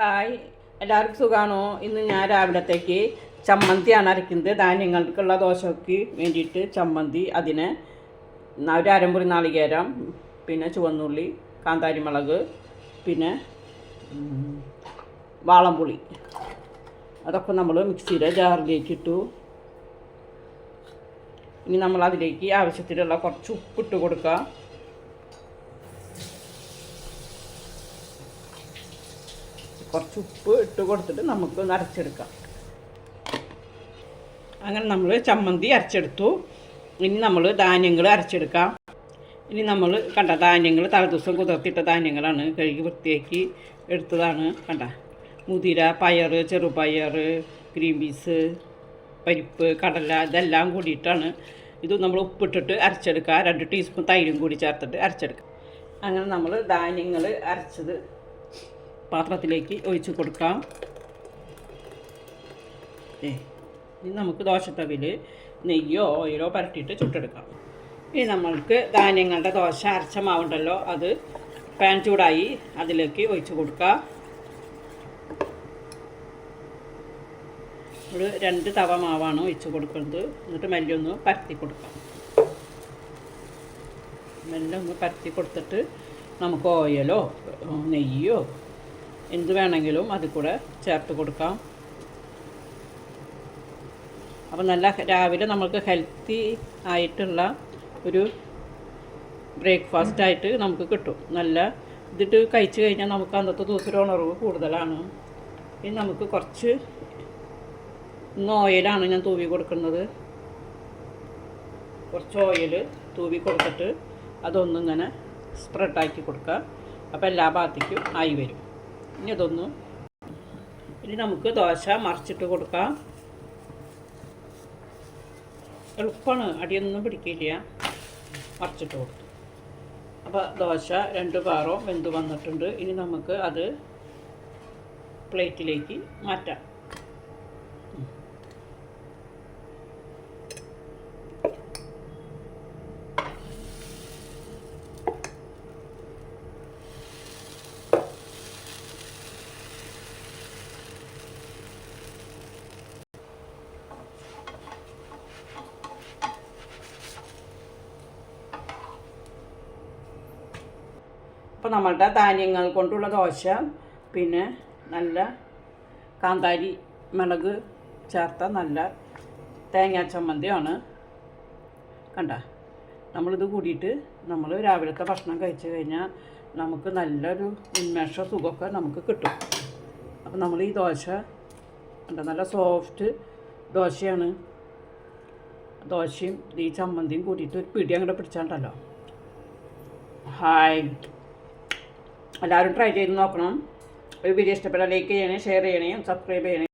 Hi. എല്ലാവർക്കും സുഖമാണോ ഇന്ന് ഞാൻ രാവിലത്തേക്ക് ചമ്മന്തിയാണ് അരയ്ക്കുന്നത്. ധാന്യങ്ങൾക്കുള്ള ദോശയ്ക്ക് വേണ്ടിയിട്ട് ചമ്മന്തി അതിന് ഒരു അരമ്പുറി നാളികേരം പിന്നെ ചുവന്നുള്ളി കാന്താരിമുളക് പിന്നെ വാളംപുളി. അതൊക്കെ നമ്മൾ മിക്സിയുടെ ജാറിലേക്ക് ഇട്ടു. ഇനി നമ്മൾ അതിലേക്ക് ആവശ്യത്തിനുള്ള കുറച്ച് ഉപ്പിട്ട് കൊടുക്കുക കുറച്ച് ഉപ്പ് ഇട്ട് കൊടുത്തിട്ട് നമുക്ക് അരച്ചെടുക്കാം. അങ്ങനെ നമ്മൾ ചമ്മന്തി അരച്ചെടുത്തു. ഇനി നമ്മൾ ധാന്യങ്ങൾ അരച്ചെടുക്കാം. ഇനി നമ്മൾ കണ്ട ധാന്യങ്ങൾ തലേദിവസം കുതിർത്തിട്ട ധാന്യങ്ങളാണ് കഴുകി വൃത്തിയാക്കി എടുത്തതാണ് കണ്ട. മുതിര പയർ ചെറുപയർ ഗ്രീൻ പീസ് പരിപ്പ് കടല ഇതെല്ലാം കൂടിയിട്ടാണ് ഇത് നമ്മൾ ഉപ്പിട്ടിട്ട് അരച്ചെടുക്കുക. രണ്ട് ടീസ്പൂൺ തൈരും കൂടി ചേർത്തിട്ട് അരച്ചെടുക്കുക. അങ്ങനെ നമ്മൾ ധാന്യങ്ങൾ അരച്ചത് പാത്രത്തിലേക്ക് ഒഴിച്ച് കൊടുക്കാം. ഇനി നമുക്ക് ദോശത്തവിൽ നെയ്യോ ഓയിലോ പരട്ടിയിട്ട് ചുട്ടെടുക്കാം. ഇനി നമ്മൾക്ക് ധാന്യങ്ങളുടെ ദോശ അരച്ച മാവുണ്ടല്ലോ അത് പാൻ ചൂടായി അതിലേക്ക് ഒഴിച്ച് കൊടുക്കാം. ഒരു രണ്ട് തവ മാവാണ് ഒഴിച്ച് കൊടുക്കുന്നത്. എന്നിട്ട് മെല്ലെ ഒന്ന് പരത്തി കൊടുക്കാം. മെല്ലെ ഒന്ന് പരത്തി കൊടുത്തിട്ട് നമുക്ക് ഓയിലോ നെയ്യോ എന്ത് വേണമെങ്കിലും അതിൽ കൂടെ ചേർത്ത് കൊടുക്കാം. അപ്പോൾ നല്ല രാവിലെ നമുക്ക് ഹെൽത്തി ആയിട്ടുള്ള ഒരു ബ്രേക്ക്ഫാസ്റ്റ് ആയിട്ട് നമുക്ക് കിട്ടും. നല്ല ഇതിട്ട് കഴിച്ചു കഴിഞ്ഞാൽ നമുക്ക് അന്നത്തെ ദിവസം ഉണർവ് കൂടുതലാണ്. ഇനി നമുക്ക് കുറച്ച് ഇന്ന് ഓയിലാണ് ഞാൻ തൂവി കൊടുക്കുന്നത്. കുറച്ച് ഓയിൽ തൂവി കൊടുത്തിട്ട് അതൊന്നിങ്ങനെ സ്പ്രെഡാക്കി കൊടുക്കുക. അപ്പോൾ എല്ലാ ഭാഗത്തേക്കും ആയി വരും. ഇനി അതൊന്ന് ഇനി നമുക്ക് ദോശ മറിച്ചിട്ട് കൊടുക്കാം. എളുപ്പമാണ് അടിയൊന്നും പിടിക്കില്ല. മറിച്ചിട്ട് കൊടുത്തു. അപ്പോൾ ദോശ രണ്ട് പാറോ വെന്ത് വന്നിട്ടുണ്ട്. ഇനി നമുക്ക് അത് പ്ലേറ്റിലേക്ക് മാറ്റാം. അപ്പോൾ നമ്മളുടെ ധാന്യങ്ങൾ കൊണ്ടുള്ള ദോശ പിന്നെ നല്ല കാന്താരി മുളക് ചേർത്ത നല്ല തേങ്ങാ ചമ്മന്തിയാണ്. കണ്ട? നമ്മളിത് കൂടിയിട്ട് നമ്മൾ രാവിലത്തെ ഭക്ഷണം കഴിച്ചു കഴിഞ്ഞാൽ നമുക്ക് നല്ലൊരു ഉന്മേഷ സുഖമൊക്കെ നമുക്ക് കിട്ടും. അപ്പോൾ നമ്മൾ ഈ ദോശ കണ്ട? നല്ല സോഫ്റ്റ് ദോശയാണ്. ദോശയും ഈ ചമ്മന്തിയും കൂട്ടിയിട്ട് ഒരു പിടി അങ്ങോട്ട് പിടിച്ചാണ്ടല്ലോ. ഹായ്. എല്ലാവരും ട്രൈ ചെയ്ത് നോക്കണം. ഒരു വീഡിയോ ഇഷ്ടപ്പെട്ടാൽ ലൈക്ക് ചെയ്യണേ ഷെയർ ചെയ്യണേ സബ്സ്ക്രൈബ് ചെയ്യണേ.